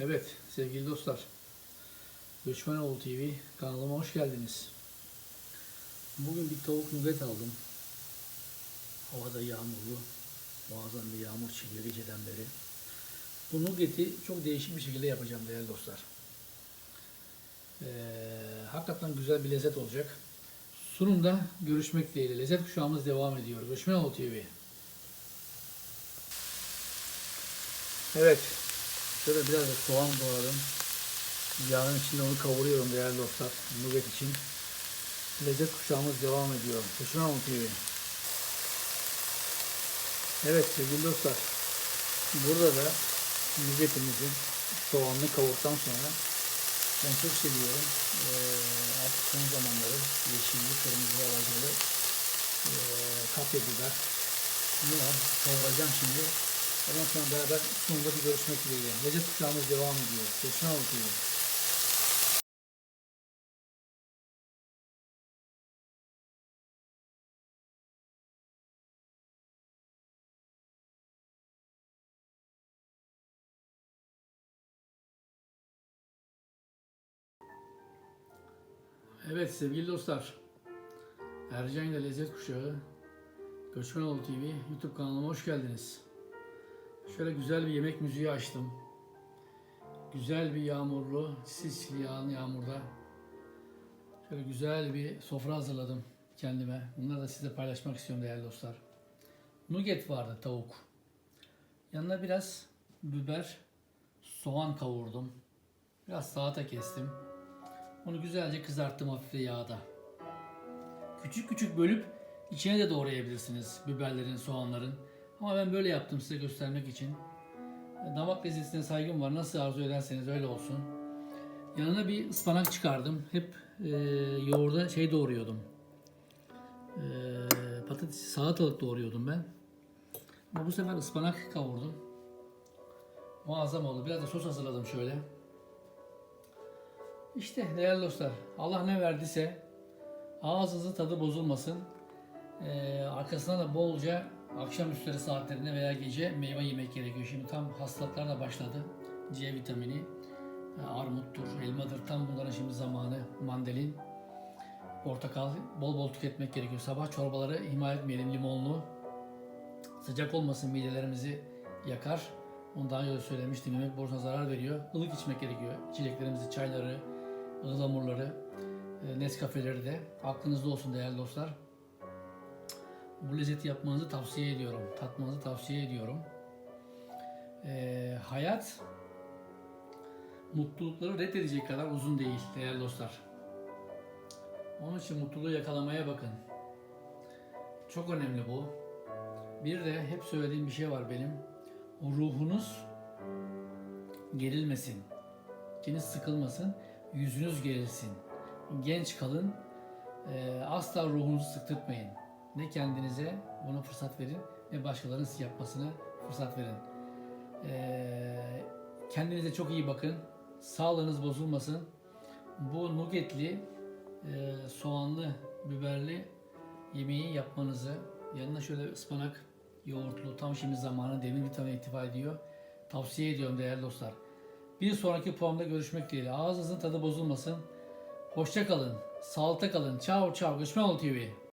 Evet sevgili dostlar. Göçmenoğlu TV kanalıma hoş geldiniz. Bugün bir tavuk nugget aldım. Havada yağmurlu. Muazzam bir yağmur çiliyor geceden beri. Bu nugget'i çok değişik bir şekilde yapacağım değerli dostlar. Ee, hakikaten güzel bir lezzet olacak. Sunumda görüşmek dileğiyle. Lezzet kuşağımız devam ediyor. Göçmenoğlu TV. Evet. Şöyle biraz da soğan doğradım. Yağın içinde onu kavuruyorum değerli dostlar. Nugget için. Lezzet kuşağımız devam ediyor. Göçmenoğlu TV. Evet sevgili dostlar. Burada da nuggetimizi soğanlı kavurduktan sonra ben çok seviyorum. Ee, artık son zamanları yeşilli, kırmızı, alacılı ee, kapya biber. Bunu kavuracağım şimdi. Ondan sonra beraber sunumda bir görüşmek dileğiyle. Lezzet kuşağımız devam ediyor. Göçmen TV. Evet sevgili dostlar. Ercan ile Lezzet Kuşağı Göçmenoğlu TV YouTube kanalıma hoş geldiniz. Şöyle güzel bir yemek müziği açtım. Güzel bir yağmurlu, sisli yağan yağmurda. Şöyle güzel bir sofra hazırladım kendime. Bunları da size paylaşmak istiyorum değerli dostlar. Nugget vardı tavuk. Yanına biraz biber, soğan kavurdum. Biraz salata kestim. Onu güzelce kızarttım hafifle yağda. Küçük küçük bölüp içine de doğrayabilirsiniz biberlerin, soğanların. Ama ben böyle yaptım size göstermek için. Damak lezzetine saygım var. Nasıl arzu ederseniz öyle olsun. Yanına bir ıspanak çıkardım. Hep e, yoğurda şey doğruyordum. E, patates, salatalık doğruyordum ben. Ama bu sefer ıspanak kavurdum. Muazzam oldu. Biraz da sos hazırladım şöyle. İşte değerli dostlar, Allah ne verdiyse ağzınızın tadı bozulmasın. Ee, arkasına da bolca akşam üstleri saatlerinde veya gece meyve yemek gerekiyor. Şimdi tam hastalıklar da başladı. C vitamini, e, armuttur, elmadır. Tam bunların şimdi zamanı. Mandalin, portakal bol bol tüketmek gerekiyor. Sabah çorbaları ihmal etmeyelim limonlu. Sıcak olmasın midelerimizi yakar. Onu daha önce söylemiştim. Yemek borusuna zarar veriyor. Ilık içmek gerekiyor. İçeceklerimizi, çayları, ıhlamurları, e, Nescafeleri de aklınızda olsun değerli dostlar. Bu lezzeti yapmanızı tavsiye ediyorum. Tatmanızı tavsiye ediyorum. Ee, hayat mutlulukları reddedecek kadar uzun değil değerli dostlar. Onun için mutluluğu yakalamaya bakın. Çok önemli bu. Bir de hep söylediğim bir şey var benim. O ruhunuz gerilmesin. İçiniz sıkılmasın. Yüzünüz gerilsin. Genç kalın. Ee, asla ruhunuzu sıktırtmayın. Ne kendinize buna fırsat verin ne başkalarının size yapmasına fırsat verin. Ee, kendinize çok iyi bakın. Sağlığınız bozulmasın. Bu nuggetli, e, soğanlı, biberli yemeği yapmanızı yanına şöyle ıspanak, yoğurtlu, tam şimdi zamanı demir vitamini ittifa ediyor. Tavsiye ediyorum değerli dostlar. Bir sonraki programda görüşmek dileğiyle. Ağzınızın tadı bozulmasın. Hoşça kalın. Sağlıkta kalın. Ciao ciao. Göçmenoğlu TV.